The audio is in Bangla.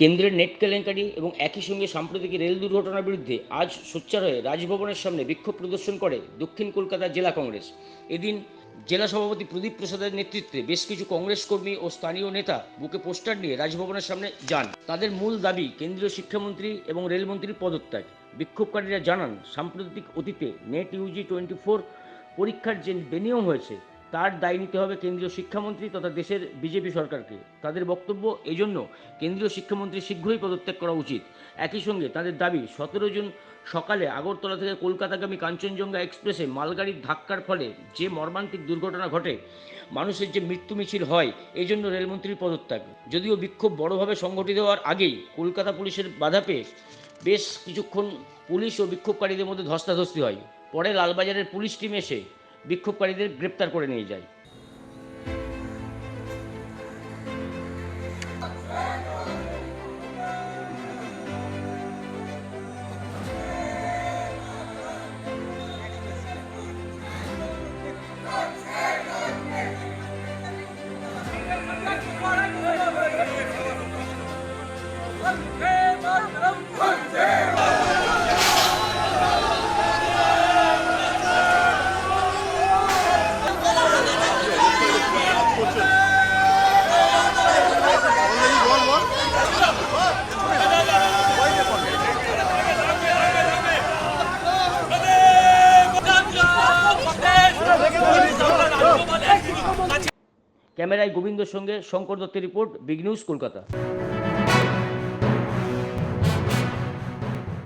কেন্দ্রের নেট কেলেঙ্কারি এবং একই সঙ্গে সাম্প্রতিক রেল দুর্ঘটনার বিরুদ্ধে আজ সোচ্চার হয়ে রাজভবনের সামনে বিক্ষোভ প্রদর্শন করে দক্ষিণ কলকাতা জেলা কংগ্রেস। এদিন জেলা সভাপতি প্রদীপ প্রসাদের নেতৃত্বে বেশ কিছু কংগ্রেস কর্মী ও স্থানীয় নেতা বুকে পোস্টার নিয়ে রাজভবনের সামনে যান। তাদের মূল দাবি কেন্দ্রীয় শিক্ষামন্ত্রী এবং রেলমন্ত্রীর পদত্যাগ। বিক্ষোভকারীরা জানান, সাম্প্রতিক অতীতে নেট ইউজি টোয়েন্টি ফোর পরীক্ষার যে বেনিয়ম হয়েছে তার দায় নিতে হবে কেন্দ্রীয় শিক্ষামন্ত্রী তথা দেশের বিজেপি সরকারকে। তাদের বক্তব্য এজন্য কেন্দ্রীয় শিক্ষামন্ত্রী শীঘ্রই পদত্যাগ করা উচিত। একই সঙ্গে তাদের দাবি, সতেরো জুন সকালে আগরতলা থেকে কলকাতাগামী কাঞ্চনজঙ্ঘা এক্সপ্রেসে মালগাড়ির ধাক্কার ফলে যে মর্মান্তিক দুর্ঘটনা ঘটে, মানুষের যে মৃত্যু মিছিল হয় এই জন্য রেলমন্ত্রীর পদত্যাগ। যদিও বিক্ষোভ বড়ভাবে সংগঠিত হওয়ার আগেই কলকাতা পুলিশের বাধা পেয়ে বেশ কিছুক্ষণ পুলিশ ও বিক্ষোভকারীদের মধ্যে ধস্তাধস্তি হয়। পরে লালবাজারের পুলিশ টিম এসে বিক্ষোভকারীদের গ্রেপ্তার করে নিয়ে যায়। ক্যামেরায় গোবিন্দর সঙ্গে শঙ্কর দত্তের রিপোর্ট বিগ নিউজ কলকাতা।